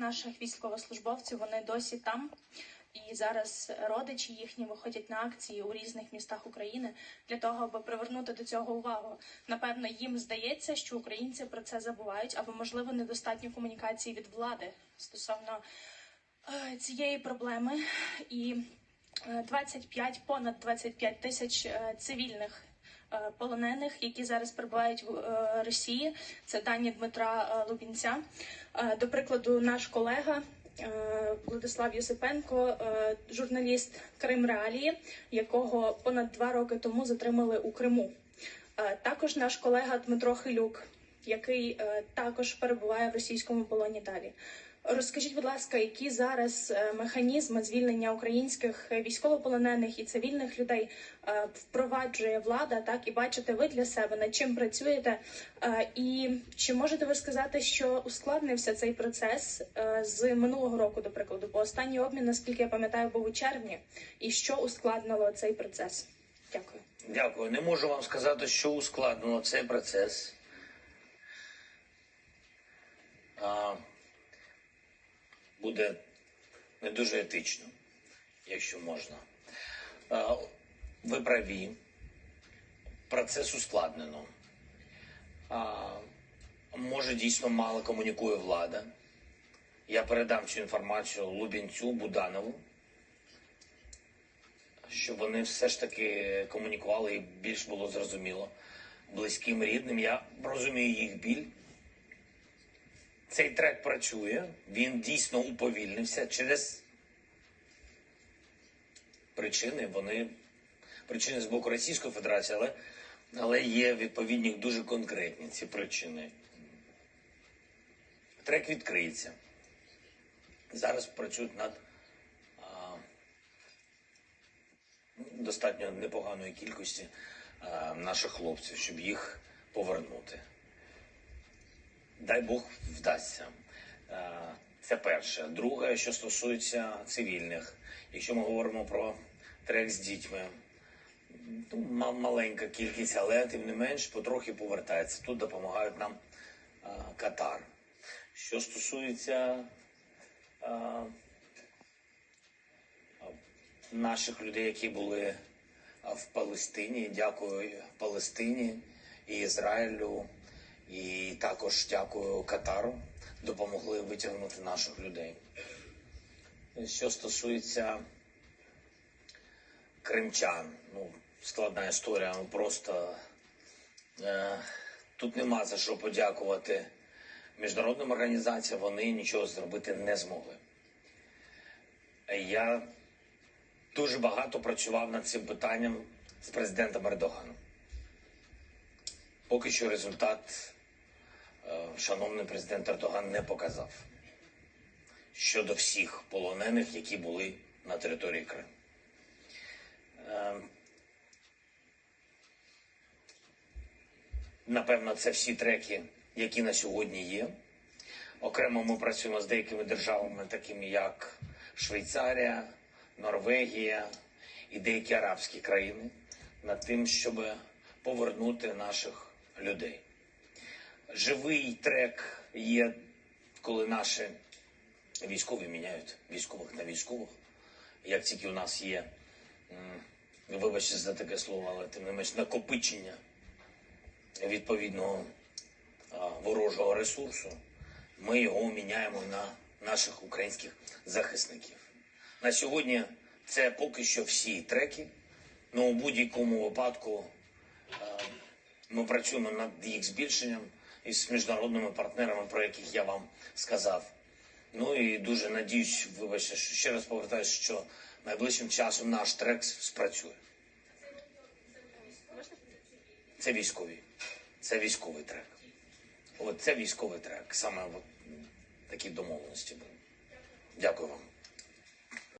наших військовослужбовців. Вони досі там. І зараз родичі їхні виходять на акції у різних містах України для того, аби привернути до цього увагу. Напевно, їм здається, що українці про це забувають, або можливо недостатньо комунікації від влади стосовно е, цієї проблеми. І е, 25, понад 25 тисяч е, цивільних е, полонених, які зараз перебувають в е, Росії. Це дані Дмитра е, Лубінця. Е, До прикладу, наш колега. е, Владислав Юсипенко, е, журналіст Крим Реалії, якого понад два роки тому затримали у Криму. Е, Також наш колега Дмитро Хилюк, який е, також перебуває в російському полоні далі. Розкажіть, будь ласка, які зараз е, механізми звільнення українських військовополонених і цивільних людей е, впроваджує влада, так і бачите ви для себе над чим працюєте? Е, І чи можете ви сказати, що ускладнився цей процес з минулого року, до прикладу? Бо останній обмін, наскільки я пам'ятаю, був у червні, і що ускладнило цей процес? Дякую. Дякую. Не можу вам сказати, що ускладнило цей процес. А, буде не дуже етично, якщо можна. Ви праві. Процес ускладнено. Може, дійсно мало комунікує влада. Я передам цю інформацію Лубінцю, Буданову щоб вони все ж таки комунікували і більш було зрозуміло близьким рідним. Я розумію їх біль. Цей трек працює, він дійсно уповільнився через причини. Вони причини з боку Російської Федерації, але, але є відповідні дуже конкретні ці причини. Трек відкриється. Зараз працюють над а, достатньо непоганої кількості е, наших хлопців, щоб їх повернути. Дай Бог вдасться. Е, це перше. Друге, що стосується цивільних, якщо ми говоримо про трек з дітьми, ну, маленька кількість, але тим не менш потрохи повертається. Тут допомагають нам е, Катар. Що стосується е, наших людей, які були в Палестині. Дякую Палестині і Ізраїлю, і також дякую Катару. Допомогли витягнути наших людей. Що стосується кримчан, ну складна історія. Ну просто е, тут нема за що подякувати міжнародним організаціям. Вони нічого зробити не змогли. Я дуже багато працював над цим питанням з президентом Ердоганом. Поки що результат шановний президент Ердоган не показав щодо всіх полонених, які були на території Криму. Е, Напевно, це всі треки, які на сьогодні є. Окремо ми працюємо з деякими державами, такими як Швейцарія, Норвегія і деякі арабські країни, над тим, щоб повернути наших людей. Живий трек є, коли наші військові міняють військових на військових. Як тільки у нас є, вибачте за таке слово, але тим не менш накопичення відповідного ворожого ресурсу, ми його міняємо на наших українських захисників. На сьогодні це поки що всі треки. Ну, у будь-якому випадку ми працюємо над їх збільшенням із міжнародними партнерами, про яких я вам сказав. Ну і дуже надіюсь, вибачте, що ще раз повертаюся, що найближчим часом наш трек спрацює. Це військові. Це військовий трек. От це військовий трек. Саме от такі домовленості були. Дякую вам.